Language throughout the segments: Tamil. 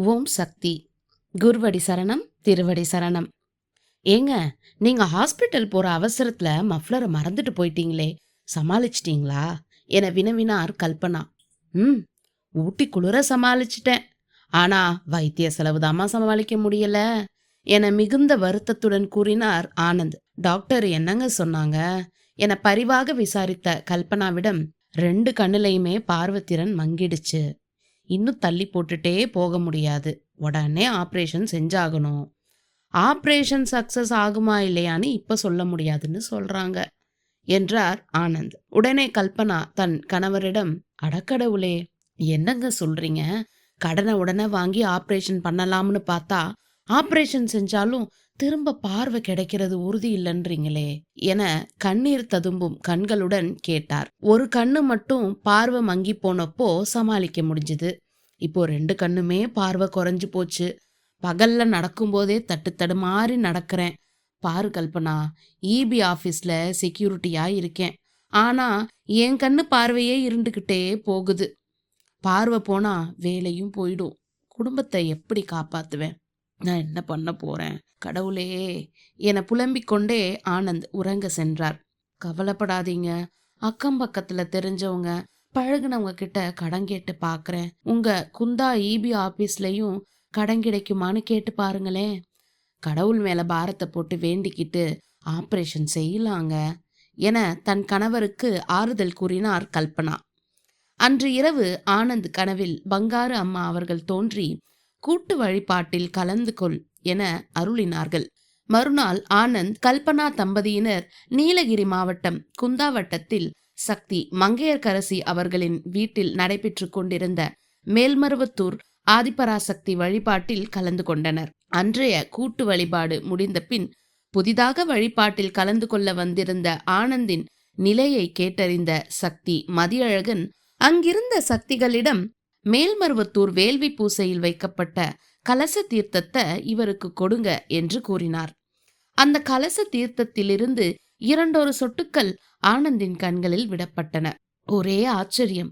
ஓம் சக்தி. குருவடி சரணம் திருவடி சரணம். ஏங்க நீங்க ஹாஸ்பிட்டல் போற அவசரத்துல மஃப்ளரை மறந்துட்டு போயிட்டீங்களே சமாளிச்சிட்டீங்களா? என வினவினார் கல்பனா. ம் ஊட்டி குளிர சமாளிச்சிட்டேன். ஆனா வைத்திய செலவுதாம்மா சமாளிக்க முடியல என மிகுந்த வருத்தத்துடன் கூறினார் ஆனந்த். டாக்டர் என்னங்க சொன்னாங்க? என பரிவாக விசாரித்த கல்பனாவிடம் ரெண்டு கண்ணுலையுமே பார்வத்திறன் மங்கிடுச்சு. இன்னும் தள்ளி போட்டுட்டே போக முடியாது. உடனே ஆப்ரேஷன் செஞ்சாகணும். ஆப்ரேஷன் சக்சஸ் ஆகுமா இல்லையான்னு இப்போ சொல்ல முடியாதுன்னு சொல்றாங்க என்றார் ஆனந்த். உடனே கல்பனா தன் கணவரிடம் அடக்கடவுளே என்னங்க சொல்றீங்க? கடனை உடனே வாங்கி ஆப்ரேஷன் பண்ணலாம்னு பார்த்தா ஆப்ரேஷன் செஞ்சாலும் திரும்ப பார்வை கிடைக்கிறது உறுதி இல்லைன்றீங்களே என கண்ணீர் ததும்பும் கண்களுடன் கேட்டார். ஒரு கண்ணு மட்டும் பார்வை மங்கி போனப்போ சமாளிக்க முடிஞ்சுது. இப்போ ரெண்டு கண்ணுமே பார்வை குறைஞ்சு போச்சு. பகல்ல நடக்கும்போதே தட்டு தடுமாறி நடக்கிறேன். பாரு கல்பனா இபி ஆஃபீஸில் செக்யூரிட்டியாக இருக்கேன். ஆனால் என் கண்ணு பார்வையே இருந்துக்கிட்டே போகுது. பார்வை போனால் வேலையும் போயிடும். குடும்பத்தை எப்படி காப்பாற்றுவேன் நான் என்ன பண்ண போறேன்? கடவுளே. என புலம்பிக் கொண்டே ஆனந்த் உறங்க சென்றார். கவலைப்படாதீங்க. அக்கம் பக்கத்துல தெரிஞ்சவங்க பழகுனவங்க கிட்ட கடன் கேட்டு பாக்குறேன். உங்க குந்தா இபி ஆபீஸ்லயும் கடன் கிடைக்குமான்னு கேட்டு பாருங்களேன். கடவுள் மேல பாரத்தை போட்டு வேண்டிக்கிட்டு ஆப்ரேஷன் செய்யலாங்க. என தன் கணவருக்கு ஆறுதல் கூறினார் கல்பனா. அன்று இரவு ஆனந்த் கனவில் பங்காரு அம்மா அவர்கள் தோன்றி கூட்டு வழிபாட்டில் கலந்து கொள் என அருளினார்கள். மறுநாள் ஆனந்த் கல்பனா தம்பதியினர் நீலகிரி மாவட்டம் குந்தாவட்டத்தில் சக்தி மங்கையர்கரசி அவர்களின் வீட்டில் நடைபெற்று கொண்டிருந்த மேல்மருவத்தூர் ஆதிபராசக்தி வழிபாட்டில் கலந்து கொண்டனர். அன்றைய கூட்டு வழிபாடு முடிந்த பின் புதிதாக வழிபாட்டில் கலந்து கொள்ள வந்திருந்த ஆனந்தின் நிலையை கேட்டறிந்த சக்தி மதியழகன் அங்கிருந்த சக்திகளிடம் மேல்மருவத்தூர் வேள்வி பூசையில் வைக்கப்பட்ட கலச தீர்த்தத்தை இவருக்கு கொடுங்க என்று கூறினார். அந்த கலச தீர்த்தத்திலிருந்து இரண்டொரு சொட்டுக்கள் ஆனந்தின் கண்களில் விடப்பட்டன. ஒரே ஆச்சரியம்.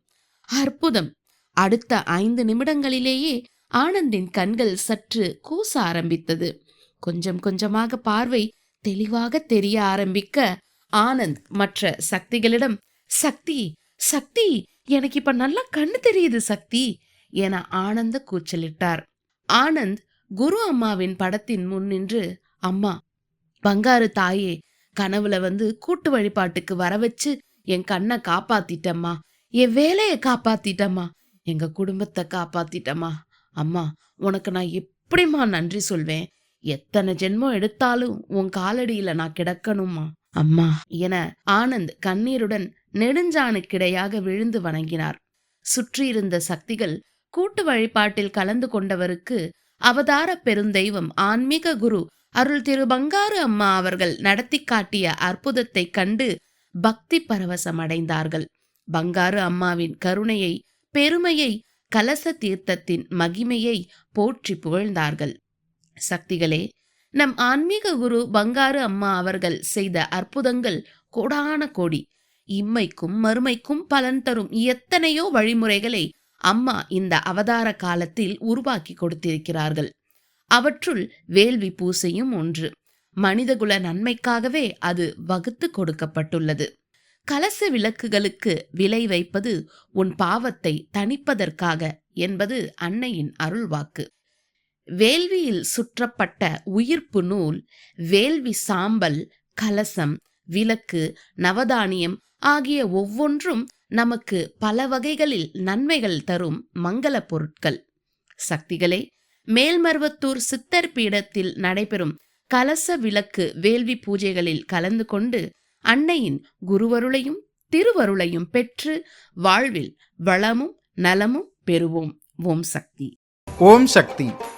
அற்புதம். அடுத்த ஐந்து நிமிடங்களிலேயே ஆனந்தின் கண்கள் சற்று கூச ஆரம்பித்தது. கொஞ்சம் கொஞ்சமாக பார்வை தெளிவாக தெரிய ஆரம்பிக்க ஆனந்த் மற்ற சக்திகளிடம் சக்தி சக்தி எனக்கு இப்ப நல்லா கண்ணு தெரியுது சக்தி என ஆனந்த கூச்சலிட்டார். ஆனந்த் குரு அம்மாவின் படத்தின் முன் நின்று அம்மா பங்காரு தாயே கனவுல வந்து கூட்டு வழிபாட்டுக்கு வர வச்சு என் கண்ணை காப்பாத்திட்டம்மா. என் வேலையை காப்பாத்திட்டம்மா. எங்க குடும்பத்தை காப்பாத்திட்டம்மா. அம்மா உனக்கு நான் எப்படிம்மா நன்றி சொல்வேன்? எத்தனை ஜென்மம் எடுத்தாலும் உன் காலடியில நான் கிடக்கணுமா அம்மா என ஆனந்த் கண்ணீருடன் நெடுஞ்சானுக்கிடையாக விழுந்து வணங்கினார். சுற்றியிருந்த சக்திகள் கூட்டு வழிபாட்டில் கலந்து கொண்டவருக்கு அவதார பெருந்தெய்வம் ஆன்மீக குரு அருள் திரு பங்காரு அம்மா அவர்கள் நடத்தி காட்டிய அற்புதத்தை கண்டு பக்தி பரவசம் அடைந்தார்கள் பங்காரு அம்மாவின் கருணையை பெருமையை கலச தீர்த்தத்தின் மகிமையை போற்றி புகழ்ந்தார்கள். சக்திகளே நம் ஆன்மீக குரு பங்காரு அம்மா அவர்கள் செய்த அற்புதங்கள் கோடான கோடி. இம்மைக்கும் மறுமைக்கும் பலன் தரும் எத்தனையோ வழிமுறைகளை அம்மா இந்த அவதார காலத்தில் உருவாக்கி கொடுத்திருக்கிறார்கள். அவற்றுள் வேள்வி பூசையும் ஒன்று. மனிதகுல நன்மைக்காகவே அது வகுத்து கொடுக்கப்பட்டுள்ளது. கலச விளக்குகளுக்கு விலை வைப்பது உன் பாவத்தை தணிப்பதற்காக என்பது அன்னையின் அருள்வாக்கு. வேள்வியில் சுற்றப்பட்ட உயிர்ப்பு நூல் வேள்வி சாம்பல் கலசம் விளக்கு நவதானியம் ஆகிய ஒவ்வொன்றும் நமக்கு பல வகைகளில் நன்மைகள் தரும் மங்கள பொருட்கள். சக்திகளே மேல்மருவத்தூர் சித்தர் பீடத்தில் நடைபெறும் கலச விளக்கு வேள்வி பூஜைகளில் கலந்து கொண்டு அன்னையின் குருவருளையும் திருவருளையும் பெற்று வாழ்வில் வளமும் நலமும் பெறுவோம். ஓம் சக்தி. ஓம் சக்தி.